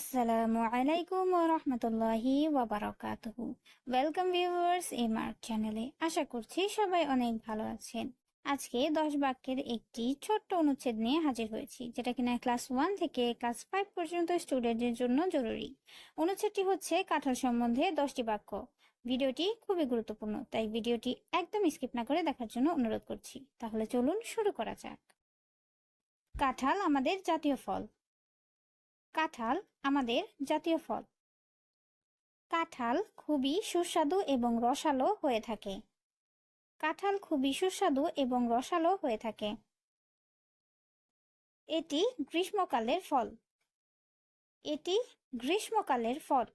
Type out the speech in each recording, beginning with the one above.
আসসালামু আলাইকুম রহমতুল্লাহি ওয়াবারাকাতুহু। ওয়েলকাম ভিউয়ার্স এই মার্ক চ্যানেলে আশা করছি সবাই অনেক ভালো আছেন। আজকে দশ বাক্যের একটি ছোট্ট অনুচ্ছেদ নিয়ে হাজির হয়েছি, যেটা কিনা ক্লাস ওয়ান থেকে ক্লাস ফাইভ পর্যন্ত স্টুডেন্টদের জন্য জরুরি। অনুচ্ছেদটি হচ্ছে কাঁঠাল সম্বন্ধে দশটি বাক্য। ভিডিওটি খুবই গুরুত্বপূর্ণ, তাই ভিডিওটি একদম স্কিপ না করে দেখার জন্য অনুরোধ করছি। তাহলে চলুন শুরু করা যাক। কাঁঠাল আমাদের জাতীয় ফল। কাঁঠাল আমাদের জাতীয় ফল। কাঁঠাল খুবই সুস্বাদু এবং রসালো হয়ে থাকে। কাঁঠাল খুবই সুস্বাদু এবং রসালো হয়ে থাকে। এটি গ্রীষ্মকালের ফল। এটি গ্রীষ্মকালের ফল।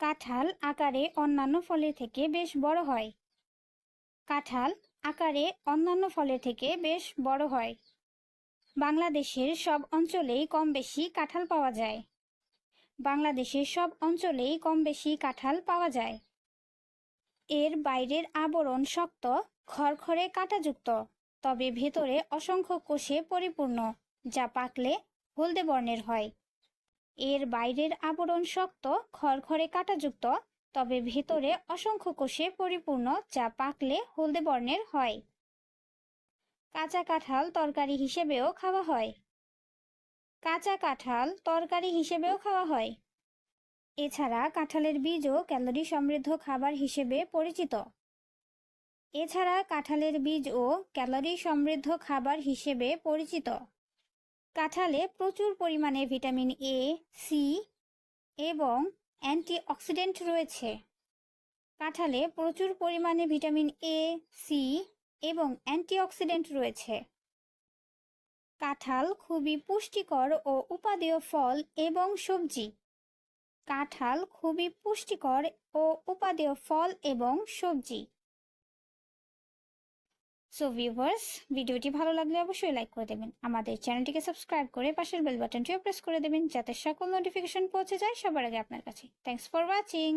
কাঁঠাল আকারে অন্যান্য ফলের থেকে বেশ বড় হয়। কাঁঠাল আকারে অন্যান্য ফলের থেকে বেশ বড় হয়। বাংলাদেশের সব অঞ্চলেই কম বেশি কাঁঠাল পাওয়া যায়। বাংলাদেশের সব অঞ্চলেই কম বেশি কাঁঠাল পাওয়া যায়। এর বাইরের আবরণ শক্ত, খড়খড়ে কাঁটাযুক্ত, তবে ভেতরে অসংখ্য কোষে পরিপূর্ণ, যা পাকলে হলদে বর্ণের হয়। এর বাইরের আবরণ শক্ত, খড়খড়ে কাঁটাযুক্ত, তবে ভেতরে অসংখ্য কোষে পরিপূর্ণ, যা পাকলে হলদে বর্ণের হয়। কাঁচা কাঁঠাল তরকারি হিসেবেও খাওয়া হয়। কাঁচা কাঁঠাল তরকারি হিসেবেও খাওয়া হয়। এছাড়া কাঁঠালের বীজও ক্যালোরি সমৃদ্ধ খাবার হিসেবে পরিচিত। এছাড়া কাঁঠালের বীজও ক্যালোরি সমৃদ্ধ খাবার হিসেবে পরিচিত। কাঁঠালে প্রচুর পরিমাণে ভিটামিন এ সি এবং অ্যান্টিঅক্সিডেন্ট রয়েছে। কাঁঠালে প্রচুর পরিমাণে ভিটামিন এ সি এবং অ্যান্টিঅক্সিডেন্ট রয়েছে। কাঁঠাল খুবই পুষ্টিকর ও উপাদেয় ফল এবং সবজি। কাঁঠাল খুবই পুষ্টিকর ও উপাদেয় ফল এবং সবজি। সো ভিউভার্স ভিডিওটি ভালো লাগলে অবশ্যই লাইক করে দেবেন। আমাদের চ্যানেলটিকে সাবস্ক্রাইব করে পাশের বেল বাটনটিও প্রেস করে দেবেন, যাতে সকল নোটিফিকেশন পৌঁছে যায় সবার আগে আপনার কাছে। Thanks for watching